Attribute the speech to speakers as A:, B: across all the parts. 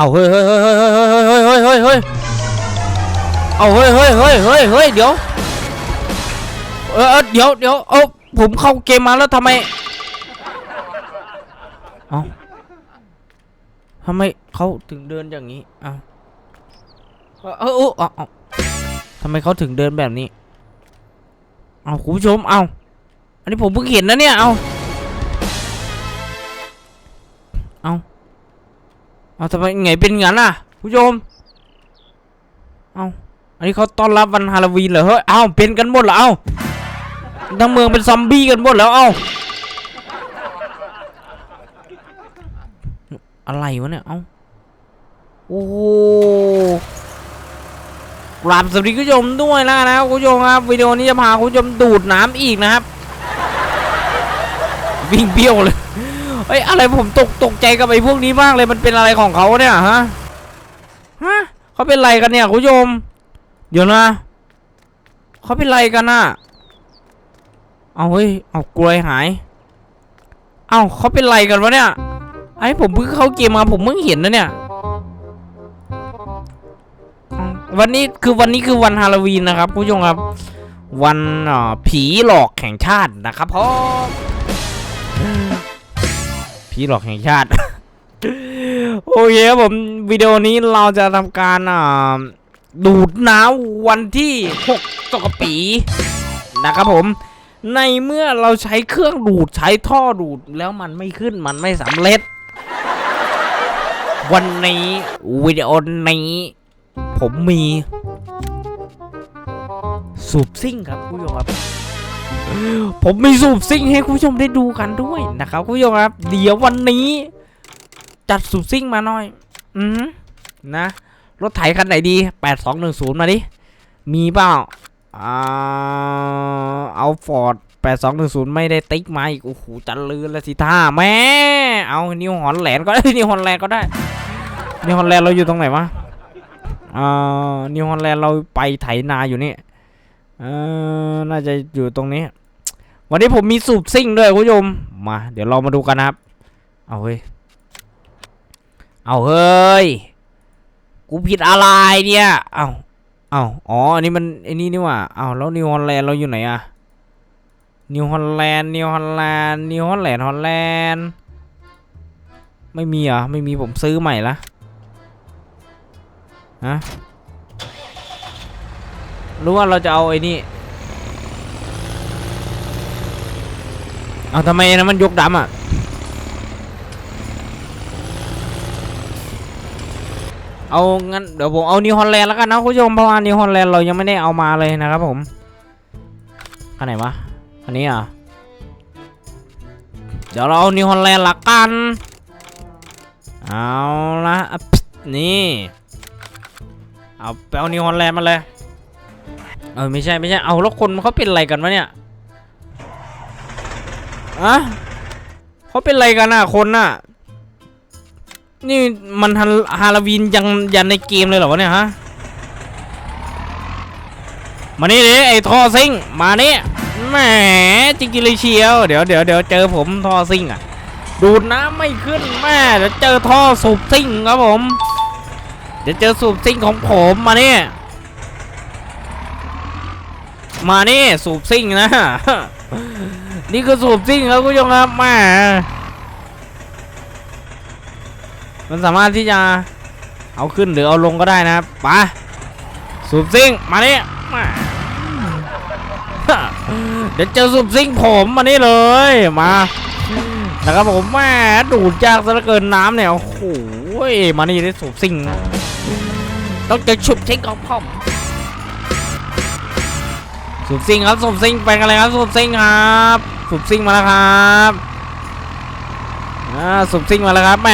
A: เอาเฮ้ยเฮ้ยเฮ้ยเฮ้ยเฮ้ยเฮ้ยเฮ้ยเอาเฮ้ยเฮ้ยเฮ้ยเฮ้ยเฮ้ยเดี๋ยวเออเดี๋ยวเดี๋ยวเออผมเข้าเกมมาแล้วทำไมเอาทำไมเขาถึงเดินอย่างนี้เอาเออเออเอาทำไมเขาถึงเดินแบบนี้เอาคุณผู้ชมเอาอันนี้ผมเพิ่งเห็นนะเนี่ยเอาเอา เอาทำไมไงเป็นงั้นอะคุณผู้ชมเอาอันนี้เขาต้อนรับวันฮาโลวีนเหรอเฮ้ยเอาเป็นกันหมดเหรอเอาทั้งเมืองเป็นซอมบี้กันหมดแล้วเอาอะไรวะเนี่ยเอาโอ้โหกราบสวัสดีคุณผู้ชมด้วยแล้วนะครับคุณผู้ชมครับวิดีโอนี้จะพาคุณผู้ชมดูดน้ำอีกนะครับ วิ่งเบี้ยวเลย เฮ้ยอะไรผมตกตกใจกับไอ้พวกนี้มากเลยมันเป็นอะไรของเขาเนี่ยฮะฮะเขาเป็นไรกันเนี่ยคุณผู้ชม เดี๋ยวนะเขาเป็นไรกันน่ะเอาเฮ้ยเอากลวยหาย เอาเขาเป็นไรกันวะเนี่ยไอ้ผมเพิ่งเข้าเกมมาผมเพิ่งเห็นนะเนี่ยวันนี้คือวันนี้คือวันฮาโลวีนนะครับคุณผู้ชมครับ วันผีหลอกแห่งชาตินะครับพ่อ ผีหลอกแห่งชาติ โอเคครับผมวิดีโอนี้เราจะทำการดูดน้ำวันที่6ตกปีนะครับผม ในเมื่อเราใช้เครื่องดูดใช้ท่อดูดแล้วมันไม่ขึ้นมันไม่สำเร็จ วันนี้วิดีโอนี้ ผมมี สูบซิ่งครับผู้ชมครับ ผมมีสูบซิ่งให้คุณผู้ชมได้ดูกันด้วยนะครับคุณผู้ชมครับ เดี๋ยววันนี้ จัดสูบซิ่งมาหน่อย อืมนะ รถไถคันไหนดี8210มาดิ มีเปล่าอ่าเอาฟอร์ด8210ไม่ได้ติ๊กมาอีก โอ้โห จันลือแล้วสิท่าแม่ เอานิวฮอนแลนด์ก็ได้นิวฮอนแลนด์ก็ได้นิวฮอนแลนด์เราอยู่ตรงไหนวะอ่านิวฮอนแลนด์เราไปไถนาอยู่นี่ เออน่าจะอยู่ตรงนี้ วันนี้ผมมีสูบซิ่งด้วยคุณผู้ชมมา เดี๋ยวเรามาดูกันนะครับ เอาเฮ้ย เอาเฮ้ย กูผิดอะไรเนี่ย เอาเอาอ๋อ อันนี้มันไอ้นี่นี่ว่าเอาแล้วนิวฮอลแลนด์เราอยู่ไหนอะนิวฮอลแลนด์นิวฮอลแลนด์นิวฮอลแลนด์ฮอลแลนด์ไม่มีเหรอไม่มีผมซื้อใหม่ละฮะ รู้ว่าเราจะเอาไอ้นี่เอาทำไมนะมันยกดำอะเอางั้นเดี๋ยวผมเอานิวฮอลแลนด์แล้วกันนะคุณผู้ชมเพราะว่านิวฮอลแลนด์เรายังไม่ได้เอามาเลยนะครับผมอันไหนวะอันนี้อะเดี๋ยวเราเอานิวฮอลแลนด์ละกันเอาละนี่เอาไปเอานิวฮอลแลนด์มาเลย เออไม่ใช่ไม่ใช่เอาแล้วคนเขาเป็นอะไรกันวะเนี่ยอะเขาเป็นอะไรกันอะคนน่ะ นี่มันฮันฮาลวีนยังยันในเกมเลยเหรอวะเนี่ยฮะมานี่ดิไอ้ท่อซิงมานี่แหมจริงๆเลยเชียว เดี๋ยวเดี๋ยวเดี๋ยวเจอผมท่อซิงอะ ดูดน้ำไม่ขึ้นแม่เดี๋ยวเจอท่อสูบซิงครับผม เดี๋ยวเจอสูบซิงของผมมาเนี่ มานี่สูบซิงนะ นี่คือสูบซิงครับคุณผู้ชมครับแม่มันสามารถที่จะเอาขึ้นหรือเอาลงก็ได้นะครับไปสูบซิงมานี่มาเดี๋ยวเจอสูบซิงผมมานี่เลยมานะครับผมแม่ดูดยากซะเหลือเกินน้ำเนี่ยโอ้โหมานี่ได้สูบซิงต้องเจอชุบซิงของผม สูบซิงครับสูบซิงไปกันเลยครับสูบซิงครับสูบซิงมาแล้วครับอ่าสุบซิงมาแล้วครับแหม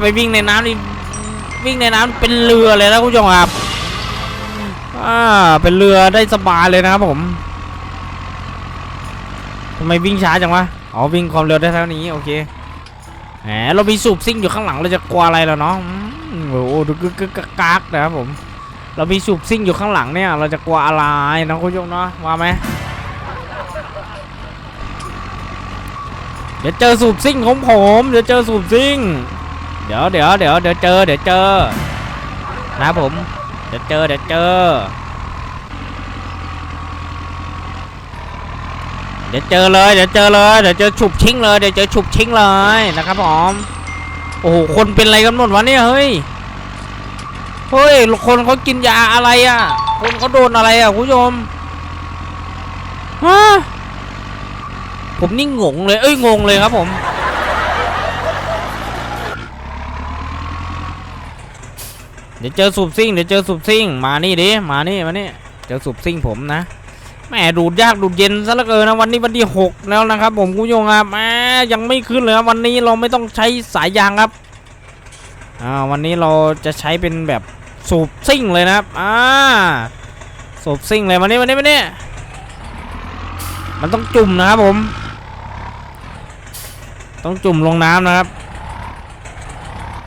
A: ไปวิ่งในน้ำนี่วิ่งในน้ำเป็นเรือเลยนะคุณผู้ชมครับอ่าเป็นเรือได้สบายเลยนะครับผมทำไมวิ่งช้าจังวะอ๋อวิ่งความเร็วได้เท่านี้โอเคแหมเรามีสูบซิ่งอยู่ข้างหลังเราจะกลัวอะไรแล้วเนาะโอ้โหดูกึกกึกกักกักนะครับผม เรามีสูบซิ่งอยู่ข้างหลังเนี่ย เราจะกลัวอะไรนะคุณผู้ชมเนาะว่าไหมเดี๋ยวเจอสูบซิ่งของผม เดี๋ยวเจอสูบซิ่ง เดี๋ยวเดี๋ยวเดี๋ยวเดี๋ยวเจอเดี๋ยวเจอ นะผม เดี๋ยวเจอเดี๋ยวเจอ เดี๋ยวเจอเลยเดี๋ยวเจอเลยเดี๋ยวเจอฉุบชิงเลยเดี๋ยวเจอฉุบชิงเลยนะครับผม โอ้โหคนเป็นอะไรกันหมดวะเนี่ยเฮ้ย เฮ้ย คนเขากินยาอะไรอะ คนเขาโดนอะไรอะคุณผู้ชมฮะผมนี่งงเลย เอ้ย งงเลยครับผม เดี๋ยวเจอสูบซิ่ง เดี๋ยวเจอสูบซิ่ง มานี่ดิ มานี่ มานี่ เจอสูบซิ่งผมนะ แหมดูดยากดูดเย็นซะเหลือเกินนะวันนี้วันที่หกแล้วนะครับ ผมคุณผู้ชมครับแหมยังไม่ขึ้นเลยวันนี้เราไม่ต้องใช้สายยางครับอ่าวันนี้เราจะใช้เป็นแบบ สูบซิ่งเลยนะครับอ่าสูบซิ่งเลยวันนี้วันนี้วันนี้มันต้องจุ่มนะครับผม ต้องจุ่มลงน้ำนะครับ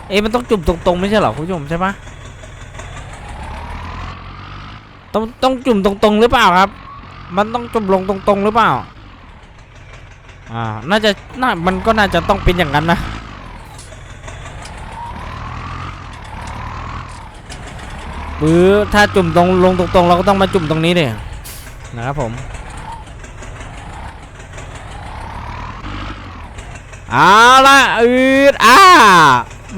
A: เอ๊ะมันต้องจุ่มตรงๆไม่ใช่เหรอคุณผู้ชมใช่ปะต้องต้องจุ่มตรงๆหรือเปล่าครับ มันต้องจุ่มลงตรงๆหรือเปล่า อ่า น่าจะน่ามันก็น่าจะต้องเป็นอย่างนั้นนะ ปื้อถ้าจุ่มตรงลงตรงๆ เราก็ต้องมาจุ่มตรงนี้ดินะครับผมเอาละอืดอ่า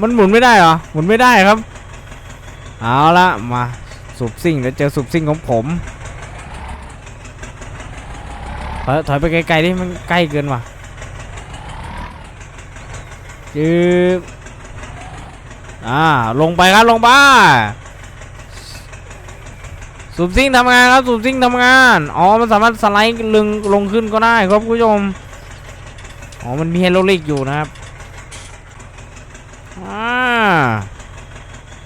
A: มันหมุนไม่ได้เหรอหมุนไม่ได้ครับ เอาละมาสูบซิ่งเดี๋ยวเจอสูบซิ่งของผมถอยถอยไปไกลๆดิมันใกล้เกินว่ะจืบอ่าลงไปครับลงไป สูบซิ่งทำงานครับสูบซิ่งทำงาน อ๋อ มันสามารถสไลด์ลึงลงขึ้นก็ได้ครับคุณผู้ชม อ๋อ มันมีไฮโรลิกอยู่นะครับ อ่า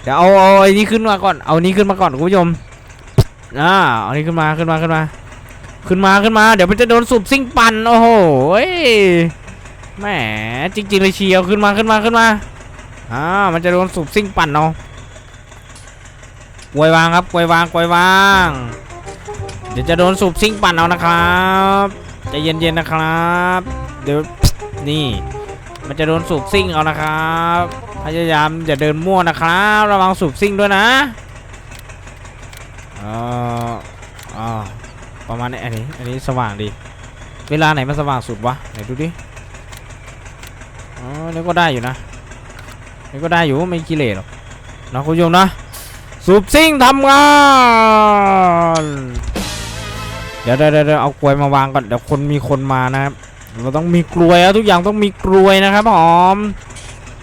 A: เดี๋ยวเอาเอาไอ้นี้ขึ้นมาก่อน เอานี้ขึ้นมาก่อนคุณผู้ชม อ่า เอานี้ขึ้นมาขึ้นมาขึ้นมา ขึ้นมาขึ้นมา เดี๋ยวมันจะโดนสูบซิ่งปั่น โอ้โหแหม จริงๆเลยเชียวขึ้นมาขึ้นมาขึ้นมา อ่า มันจะโดนสูบซิ่งปั่นเอา กวยวางครับกวยวางกวยวาง เดี๋ยวจะโดนสูบซิ่งปั่นเอานะครับใจเย็นๆนะครับ เดี๋ยวนี่ มันจะโดนสูบซิ่งเอานะครับพยายามอย่าเดินมั่วนะครับระวังสูบซิ่งด้วยนะเอออ่าประมาณนี้อันนี้อันนี้สว่างดี เวลาไหนมันสว่างสุดวะไหนดูดิอ๋อนี่ก็ได้อยู่นะนี่ก็ได้อยู่ไม่กิเลสหรอกนะคุณผู้ชมนะ สูบซิ่งทำงานเดี๋ยวเดี๋ยวเดี๋ยวเอากลวยมาวางก่อนเดี๋ยวคนมีคนมานะครับ เราต้องมีกลวยอะทุกอย่างต้องมีกลวยนะครับผม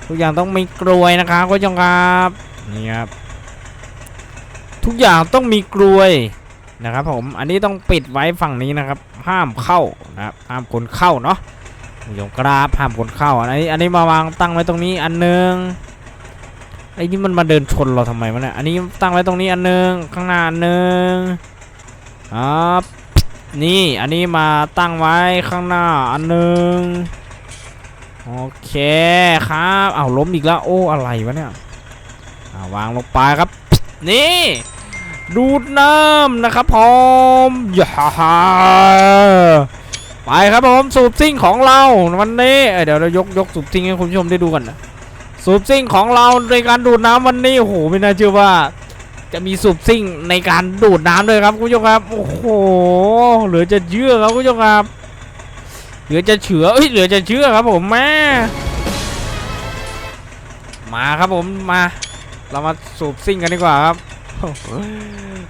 A: ทุกอย่างต้องมีกลวยนะครับคุณผู้ชมครับนี่ครับ ทุกอย่างต้องมีกลวยนะครับผม อันนี้ต้องปิดไว้ฝั่งนี้นะครับ ห้ามเข้านะครับห้ามคนเข้าเนาะคุณผู้ชมครับห้ามคนเข้า อันนี้อันนี้มาวางตั้งไว้ตรงนี้อันหนึง ไอ้นี่มันมาเดินชนเราทำไมวะเนี่ย อันนี้ตั้งไว้ตรงนี้อันหนึง ข้างหน้าอันหนึงครับนี่ อันนี้มาตั้งไว้ข้างหน้าอันหนึง โอเคครับเอาล้มอีกแล้ว โอ้ อะไรวะเนี่ยอ่าวางลงไปครับ นี่ ดูดน้ำนะครับผมอย่าไปครับผม สูบซิ่งของเราวันนี้เเดี๋ยวเรายกยกสูบซิ่งให้คุณผู้ชมได้ดูกันนะ สูบซิ่งของเราในการดูดน้ำวันนี้โอ้โหไม่น่าเชื่อว่า จะมีสูบซิ่งในการดูดน้ำด้วยครับคุณผู้ชมครับโอ้โหเหลือจะเชื่อครับคุณผู้ชมครับเหลือจะเฉือเอ้ยเหลือจะเชื่อครับผมแม่มาครับผมมา เรามาสูบซิ่งกันดีกว่าครับ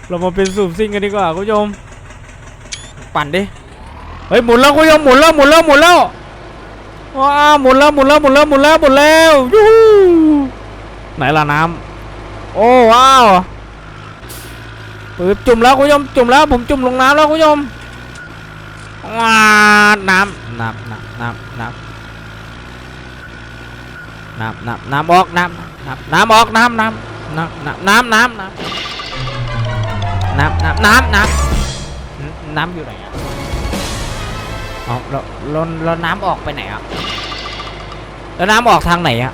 A: เรามาเป็นสูบซิ่งกันดีกว่าคุณผู้ชมปั่นดิเฮ้ยหมุนแล้วคุณผู้ชมหมุนแล้วหมุนแล้วหมุนแล้ว ว้าหมุนแล้วหมุนแล้วหมุนแล้วหมุนแล้วหมุนแล้วยูฮูไหนล่ะน้ำโอ้ว้าวปึ๊บจุ่มแล้วคุณผู้ชมจุ่มแล้วผมจุ่มลงน้ำแล้วคุณผู้ชมว้าน้ำน้ำน้ำน้ำน้ำน้ำน้ำน้ำออกน้ำน้ำน้ำออกน้ำน้ำน้ำน้ำน้ำน้ำน้ำน้ำน้ำน้ำน้ำน้ำอยู่ไหนอะ เอาแล้วแล้วแล้วน้ำออกไปไหนอะแล้วน้ำออกทางไหนอะ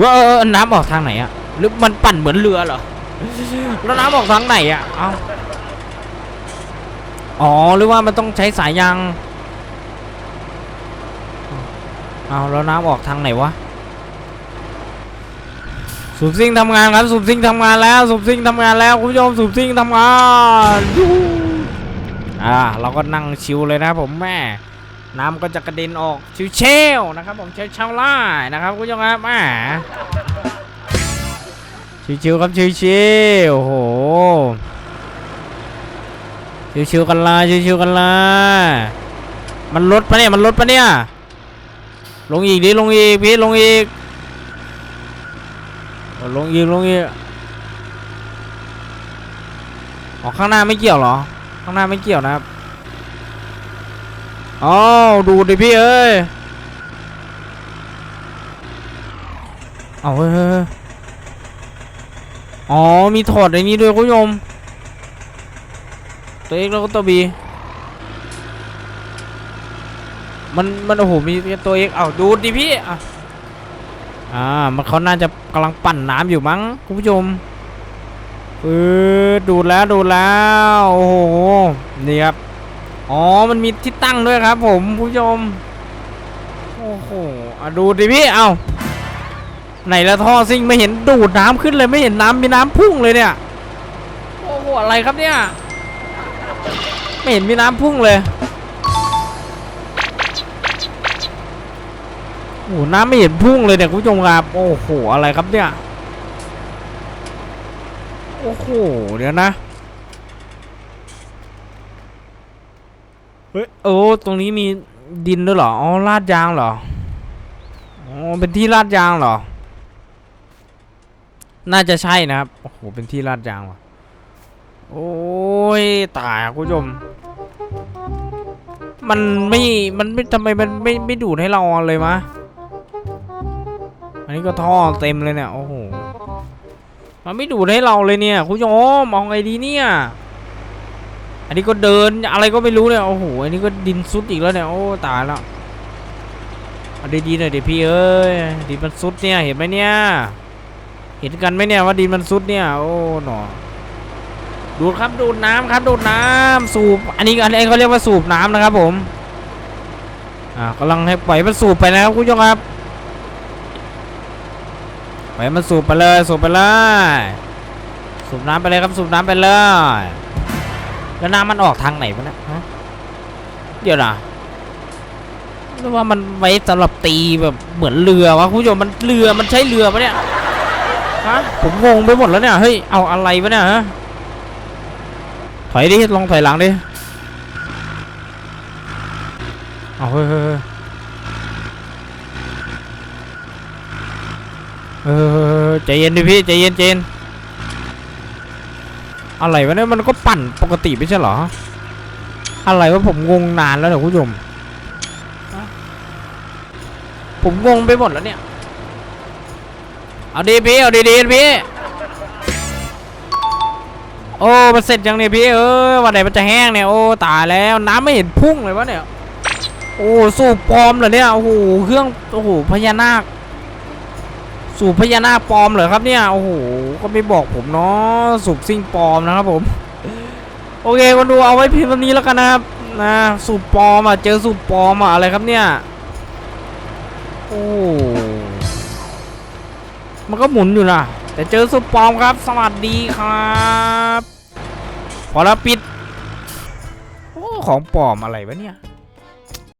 A: ว่าน้ำออกทางไหนอะหรือมันปั่นเหมือนเรือเหรอแล้วน้ำออกทางไหนอะเอาอ๋อหรือว่ามันต้องใช้สายยางเอาแล้วน้ำออกทางไหนวะสูบซิ่งทำงานครับสูบซิ่งทำงานแล้วสูบซิ่งทำงานแล้วคุณผู้ชมสูบซิ่งทำงานยู อ่าเราก็นั่งชิวเลยนะผมแม่น้ำก็จะกระเด็นออกชิวเชลนะครับผมเชลเชลไล่นะครับคุณผู้ชมครับแม่ชิวๆครับชิวๆโอ้โหชิวๆกันละชิวๆกันละมันลดปะเนี่ยมันลดปะเนี่ย ลงอีกดิลงอีกพี่ลงอีกลงอีกลงอีกอ๋อข้างหน้าไม่เกี่ยวหรอ ข้างหน้าไม่เกี่ยวนะครับอ๋อดูดิพี่เอ้ยเอาเฮ้ยเฮ้ยเฮ้ยอ๋อ มีถอดไอ้นี้ด้วยคุณผู้ชมตัวเอกแล้วก็ตัวบีมันมันโอ้โหมีตัวเอกเอาดูดิพี่อะอ่ามันเขาน่าจะกำลังปั่นน้ำอยู่มั้งคุณผู้ชม เออดูดแล้วดูดแล้ว โอ้โห นี่ครับ อ๋อ มันมีที่ตั้งด้วยครับผมคุณผู้ชม โอ้โหอะดูดิพี่ เอาไหนละท่อซิ่งไม่เห็นดูดน้ำขึ้นเลยไม่เห็นน้ำมีน้ำพุ่งเลยเนี่ย โอ้โห อะไรครับเนี่ย ไม่เห็นมีน้ำพุ่งเลยโอ้น้ำไม่เห็นพุ่งเลยเนี่ยคุณผู้ชมครับ โอ้โห อะไรครับเนี่ย อ้โห เดี๋ยวนะ เฮ้ย โอ้ ตรงนี้มีดินด้วยเหรอ อ๋อ ลาดยางเหรอ อ๋อ เป็นที่ลาดยางเหรอ น่าจะใช่นะครับ โอ้โห เป็นที่ลาดยางเหรอโอ้ย ตายคุณผู้ชม มันไม่ มันไม่ทำไมมันไม่ไม่ดูดให้เราเลยมะ อันนี้ก็ท่อเต็มเลยเนี่ย โอ้โห มันไม่ดูดให้เราเลยเนี่ยคุณผู้ชมมองไงดีเนี่ย อันนี้ก็เดินอะไรก็ไม่รู้เนี่ยโอ้โหอันนี้ก็ดินซุดอีกแล้วเนี่ยโอ้ตายแล้วเอาดีๆหน่อยดิพี่เอ้ยดินมันซุดเนี่ยเห็นไหมเนี่ย เห็นกันไหมเนี่ยว่าดินมันซุดเนี่ยโอ้หนอดูดครับดูดน้ำครับดูดน้ำสูบ อันนี้อันนี้เขาเรียกว่าสูบน้ำนะครับผมอ่ากำลังให้ปล่อยมันสูบไปนะครับคุณผู้ชมครับ ปมันสูบไปเลยสูบไปเลย สูบน้ำไปเลยครับสูบน้ำไปเลย แล้วน้ำมันออกทางไหนวะเนี่ยฮะเดี๋ยวนะหรือว่ามันไว้สำหรับตีแบบเหมือนเรือวะคุณผู้ชมมันเรือมันใช้เรือปะเนี่ยฮะผมงงไปหมดแล้วเนี่ยเฮ้ยเอาอะไรวะเนี่ยฮะถอยดิลองถอยหลังดิเอาเฮ้ย เออใจเย็นดิพี่ใจเย็นใจเย็นอะไรวะเนี่ยมันก็ปั่นปกติไม่ใช่เหรอ อะไรวะผมงงนานแล้วเนี่ยคุณผู้ชมผมงงไปหมดแล้วเนี่ย เอาดีพี่เอาดีดีพี่ โอ้มันเสร็จยังเนี่ยพี่เออวันไหนมันจะแห้งเนี่ยโอ้ตายแล้วน้ำไม่เห็นพุ่งเลยวะเนี่ย โอ้สูบปลอมเหรอเนี่ยโอ้โหเครื่องโอ้โหพญานาค สูบพญานาคปลอมเหรอครับเนี่ย โอ้โห ก็ไม่บอกผมเนาะสูบซิ่งปลอมนะครับผม โอเคคนดูเอาไว้เพียงเท่านี้แล้วกันนะครับนะสูบปลอมอะเจอสูบปลอมอะอะไรครับเนี่ย โอ้มันก็หมุนอยู่นะแต่เจอสุดปลอมครับ สวัสดีครับพอแล้วปิด โอ้ของปลอมอะไรวะเนี่ย